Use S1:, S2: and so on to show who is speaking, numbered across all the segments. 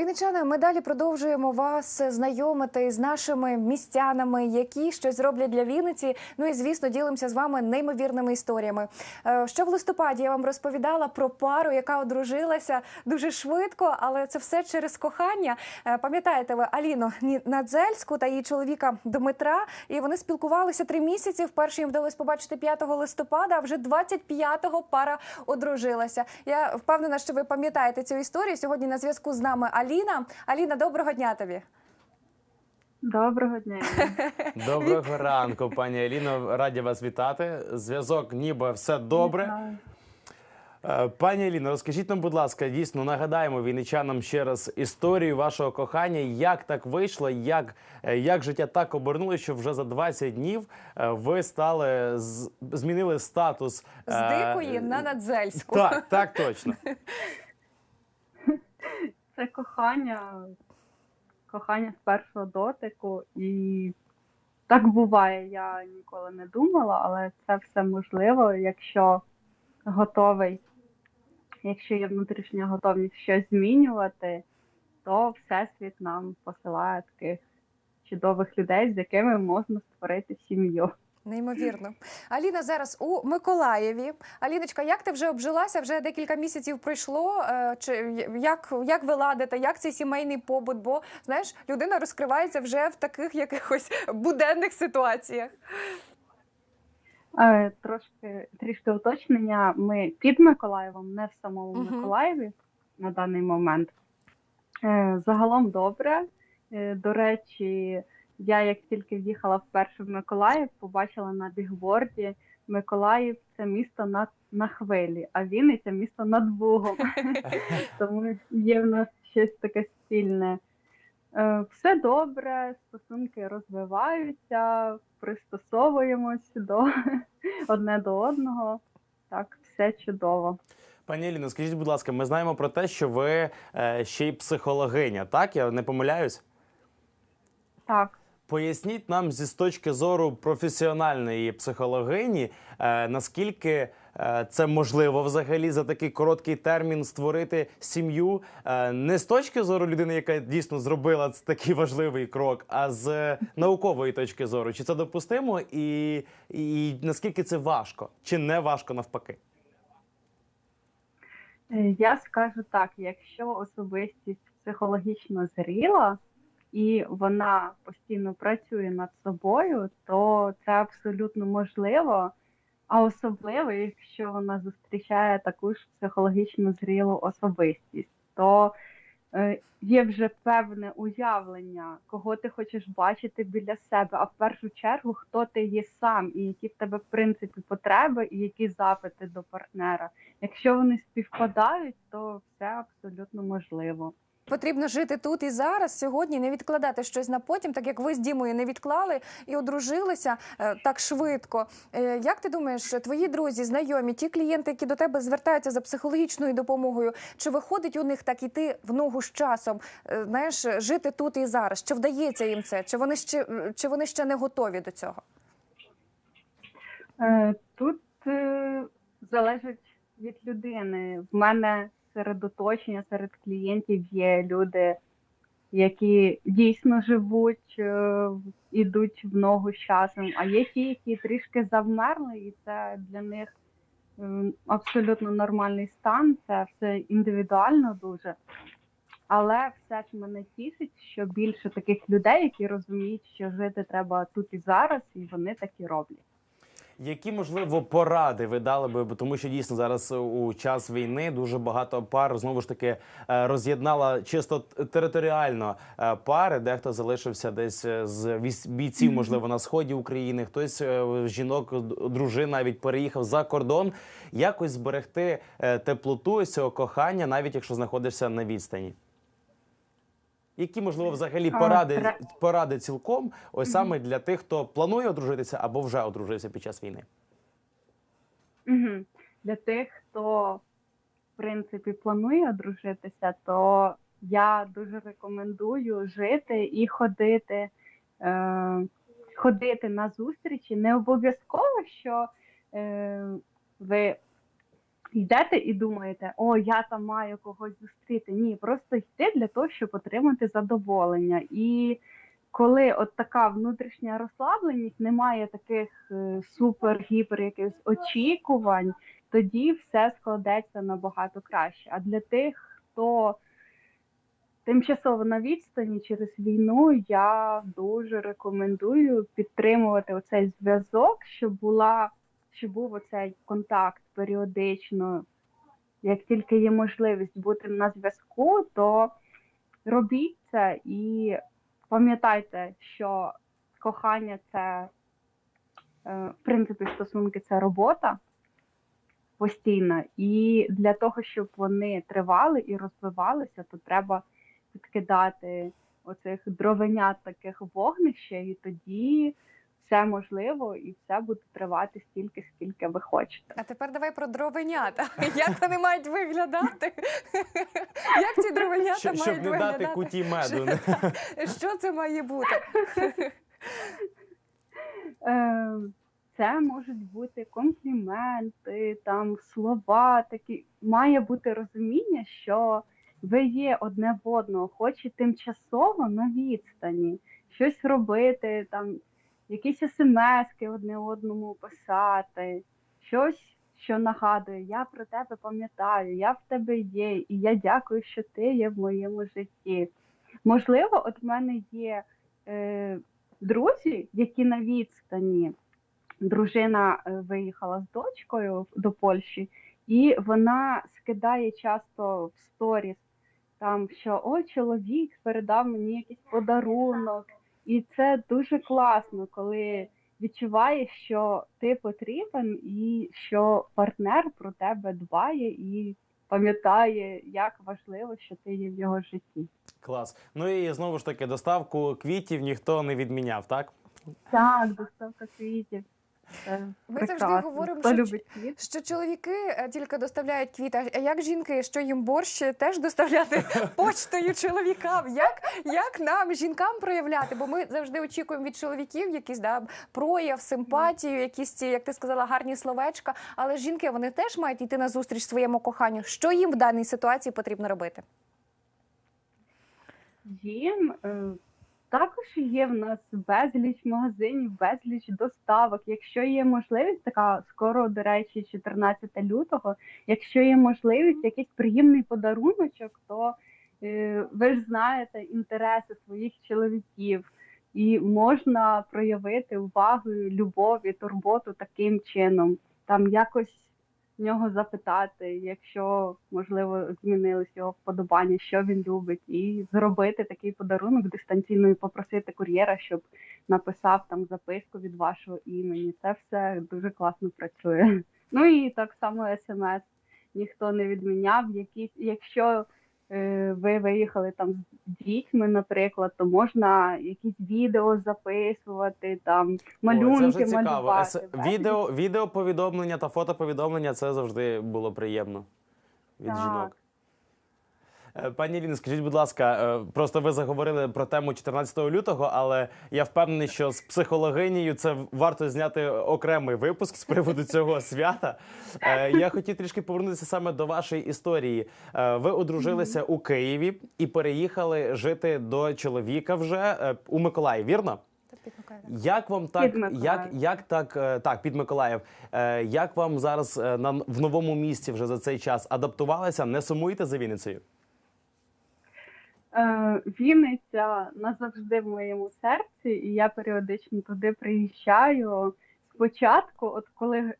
S1: Вінничани, ми далі продовжуємо вас знайомити з нашими містянами, які щось роблять для Вінниці. Ну і звісно, ділимося з вами неймовірними історіями. Е, Що в листопаді я вам розповідала про пару, яка одружилася дуже швидко, але це все через кохання. Е, Пам'ятаєте ви Аліну Надзельську та її чоловіка Дмитра? І вони спілкувалися три місяці. Вперше їм вдалося побачити 5 листопада, а вже 25-го пара одружилася. Я впевнена, що ви пам'ятаєте цю історію. Сьогодні на зв'язку з нами Аліна. Аліна, доброго дня тобі.
S2: Доброго дня.
S3: Доброго ранку, пані Аліно. Раді вас вітати. Зв'язок, ніби все добре. Е, Пані Аліно, розкажіть нам, будь ласка, дійсно нагадаємо війничанам ще раз історію вашого кохання. Як так вийшло, як, е, як життя так обернулося, що вже за 20 днів е, ви стали змінили статус
S1: З
S3: е,
S1: дикої на Надзельську.
S3: Так, так точно.
S2: Кохання, кохання з першого дотику. І так буває, я ніколи не думала, але це все можливо, якщо готовий, якщо є внутрішня готовність щось змінювати, то Всесвіт нам посилає таких чудових людей, з якими можна створити сім'ю.
S1: Неймовірно. Аліна зараз у Миколаєві. Аліночка, як ти вже обжилася? Вже декілька місяців пройшло. Е, Чи як, як ви ладите, як цей сімейний побут? Бо знаєш, людина розкривається вже в таких якихось буденних ситуаціях.
S2: Е, Трошки трішки уточнення. Ми під Миколаєвом, не в самому
S1: Мгм.
S2: Миколаєві на даний момент. Е, Загалом добре. До речі, я як тільки в'їхала вперше в Миколаїв, побачила на бігборді Миколаїв це місто на, на хвилі, а Вінниця місто над Бугом. Тому є в нас щось таке спільне. Е, Все добре, стосунки розвиваються, пристосовуємось до одне до одного. Так, все чудово.
S3: Пані Аліно, скажіть, будь ласка, ми знаємо про те, що ви е, ще й психологиня, так? Я не помиляюсь?
S2: Так.
S3: Поясніть нам зі з точки зору професіональної психологині, е, наскільки е, це можливо взагалі за такий короткий термін створити сім'ю е, не з точки зору людини, яка дійсно зробила такий важливий крок, а з наукової точки зору. Чи це допустимо, і, і наскільки це важко, чи не важко навпаки?
S2: Я скажу так: якщо особистість психологічно зріла і вона постійно працює над собою, то це абсолютно можливо. А особливо, якщо вона зустрічає таку ж психологічно зрілу особистість, то е, є вже певне уявлення, кого ти хочеш бачити біля себе, а в першу чергу, хто ти є сам, і які в тебе в принципі потреби, і які запити до партнера. Якщо вони співпадають, то все абсолютно можливо.
S1: Потрібно жити тут і зараз, сьогодні, не відкладати щось на потім, так як ви з Дімою не відклали і одружилися е, так швидко. Е, Як ти думаєш, твої друзі, знайомі, ті клієнти, які до тебе звертаються за психологічною допомогою, чи виходить у них так іти в ногу з часом? е, Знаєш, жити тут і зараз? Чи вдається їм це? Чи вони ще чи вони ще не готові до цього?
S2: Тут залежить від людини. В мене серед оточення, серед клієнтів є люди, які дійсно живуть, е, ідуть в ногу з часом, а є ті, які трішки завмерли, і це для них абсолютно нормальний стан. Це все індивідуально дуже. Але все ж мене тішить, що більше таких людей, які розуміють, що жити треба тут і зараз, і вони так і роблять.
S3: Які можливо поради ви дали би, тому що дійсно зараз у час війни дуже багато пар знову ж таки е, роз'єднала чисто територіально е, пари. Дехто залишився десь е, з бійців, можливо, на сході України. Хтось жінок, дружин навіть переїхав за кордон. Якось зберегти теплоту ось цього кохання, навіть якщо знаходишся на відстані. Які можливо взагалі поради поради цілком, ось саме для тих, хто планує одружитися або вже одружився під час війни?
S2: Угу. Для тих, хто в принципі планує одружитися, то я дуже рекомендую жити і ходити, е, ходити на зустрічі. Не обов'язково, що е, ви йдете і думаєте, о, я там маю когось зустріти. Ні, просто йти для того, щоб отримати задоволення. І коли от така внутрішня розслабленість, немає таких е, супер-гіпер якихось очікувань, тоді все складеться набагато краще. А для тих, хто тимчасово на відстані через війну, я дуже рекомендую підтримувати оцей зв'язок, щоб була, щоб був оцей контакт періодично. Як тільки є можливість бути на зв'язку, то робіть це і пам'ятайте, що кохання це, е, в принципі, стосунки це робота постійна. І для того, щоб вони тривали і розвивалися, то треба підкидати оцих дровенят таких вогнища, і тоді все можливо і все буде тривати стільки, скільки ви хочете.
S1: А тепер давай про дровенята. Як вони мають виглядати? Як ці дровенята мають
S3: щоб не дати куті меду.
S1: Що це має бути?
S2: Е, Це можуть бути компліменти, там слова такі. Має бути розуміння, що ви є одне в одного, хоч і тимчасово на відстані, щось робити, там якісь смски одне одному писати, щось, що нагадує, я про тебе пам'ятаю, я в тебе є, і я дякую, що ти є в моєму житті. Можливо, от в мене є е, друзі, які на відстані. Дружина е, виїхала з дочкою до Польщі, і вона скидає часто в сторіс там, що о, чоловік передав мені якийсь подарунок. І це дуже класно, коли відчуваєш, що ти потрібен, і що партнер про тебе дбає і пам'ятає, як важливо, що ти є в його житті.
S3: Клас. Ну і знову ж таки, доставку квітів ніхто не відміняв, так?
S2: Так, доставка квітів. Це
S1: Ми завжди говоримо, що. Що чоловіки е, тільки доставляють квіти, а як жінки, що їм борщ теж доставляти почтою чоловікам? Як, як нам, жінкам, проявляти? Бо ми завжди очікуємо від чоловіків якийсь да, прояв, симпатію, якісь ці, як ти сказала, гарні словечка. Але жінки вони теж мають йти на зустріч своєму коханню. Що їм в даній ситуації потрібно робити?
S2: Їм е, також є в нас безліч магазинів, безліч доставок. Якщо є можливість, така скоро, до речі, 14 лютого, якщо є можливість, якийсь приємний подаруночок, то е, ви ж знаєте інтереси своїх чоловіків, і можна проявити увагу, любов і турботу таким чином. Там якось нього запитати, якщо можливо змінились його вподобання, що він любить, і зробити такий подарунок дистанційно і попросити кур'єра, щоб написав там записку від вашого імені. Це все дуже класно працює. Ну і так само смс ніхто не відміняв. Якісь, якщо ви виїхали там з дітьми, наприклад, то можна якісь відео записувати, там малюнки
S3: Ой, це вже цікаво.
S2: малювати.
S3: Ес- Відео, відео повідомлення та фотоповідомлення це завжди було приємно від
S2: Так.
S3: жінок. Е, Пані Ліно, скажіть, будь ласка, е, просто ви заговорили про тему 14 лютого, але я впевнений, що з психологинею це варто зняти окремий випуск з приводу цього свята. Е, Я хотів трішки повернутися саме до вашої історії. Ви одружилися у Києві і переїхали жити до чоловіка вже у Миколаїв, вірно? Як вам так,
S2: Під
S3: як, як так, так, під Миколаїв. Як вам зараз на в новому місці вже за цей час адаптувалися? Не сумуєте за Вінницею?
S2: Е, Вінниця назавжди в моєму серці, і я періодично туди приїжджаю. Спочатку, от коли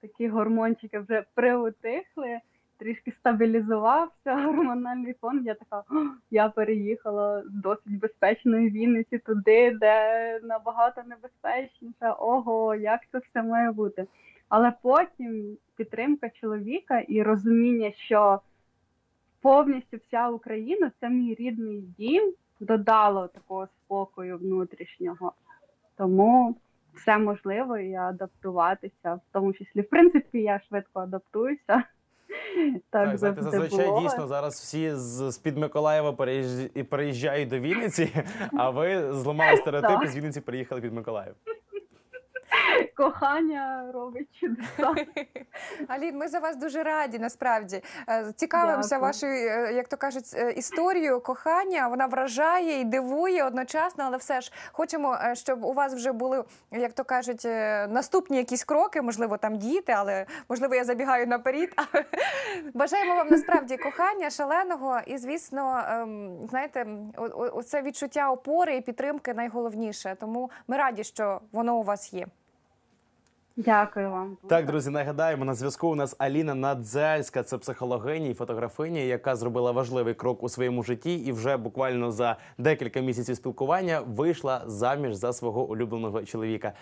S2: такі гормончики вже приутихли, трішки стабілізувався гормональний фон, я така, я переїхала з досить безпечної Вінниці туди, де набагато небезпечніше. Ого, як це все має бути. Але потім підтримка чоловіка і розуміння, що повністю вся Україна це мій рідний дім, додало такого спокою внутрішнього. Тому все можливо і адаптуватися, в тому числі. В принципі, я швидко адаптуюся. Так,
S3: Так, знаєте, зазвичай
S2: було.
S3: дійсно зараз всі з, під Миколаєва переїжджають до Вінниці, а ви зламали стереотипи
S2: Так.
S3: з Вінниці переїхали під Миколаїв.
S2: кохання робить чудеса.
S1: Алін, ми за вас дуже раді. Насправді Е, цікавимося вашою, е, як то кажуть, е, історією кохання. Вона вражає і дивує одночасно, але все ж хочемо, щоб у вас вже були, як то кажуть, наступні якісь кроки, можливо, там діти, але можливо я забігаю наперед. Бажаємо вам насправді кохання шаленого і, звісно, ем, знаєте, оце відчуття опори і підтримки найголовніше. Тому ми раді, що воно у вас є.
S2: Дякую вам.
S3: Так, друзі, нагадаємо, на зв'язку у нас Аліна Надзельська, це психологиня і фотографиня, яка зробила важливий крок у своєму житті, і вже буквально за декілька місяців спілкування вийшла заміж за свого улюбленого чоловіка.